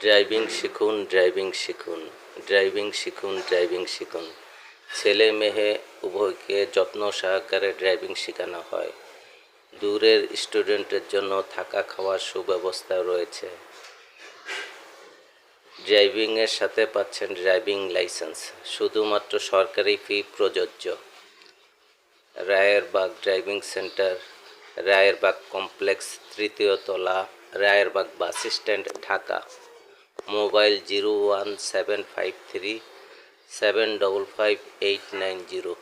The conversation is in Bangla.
ড্রাইভিং শিখুন ড্রাইভিং শিখুন ড্রাইভিং শিখুন ড্রাইভিং শিখুন। ছেলে মেয়ে উভয়কে যত্ন সহকারে ড্রাইভিং শেখানো হয়। দূরের স্টুডেন্টের জন্য থাকা খাওয়ার সুব্যবস্থা রয়েছে। ড্রাইভিংয়ের সাথে পাচ্ছেন ড্রাইভিং লাইসেন্স, শুধুমাত্র সরকারি ফি প্রযোজ্য। Rayerbagh driving centre, Rayerbagh complex, তৃতীয় তলা, Rayerbagh bus stand, Dhaka. Mobile zero one seven five three seven double five eight nine zero.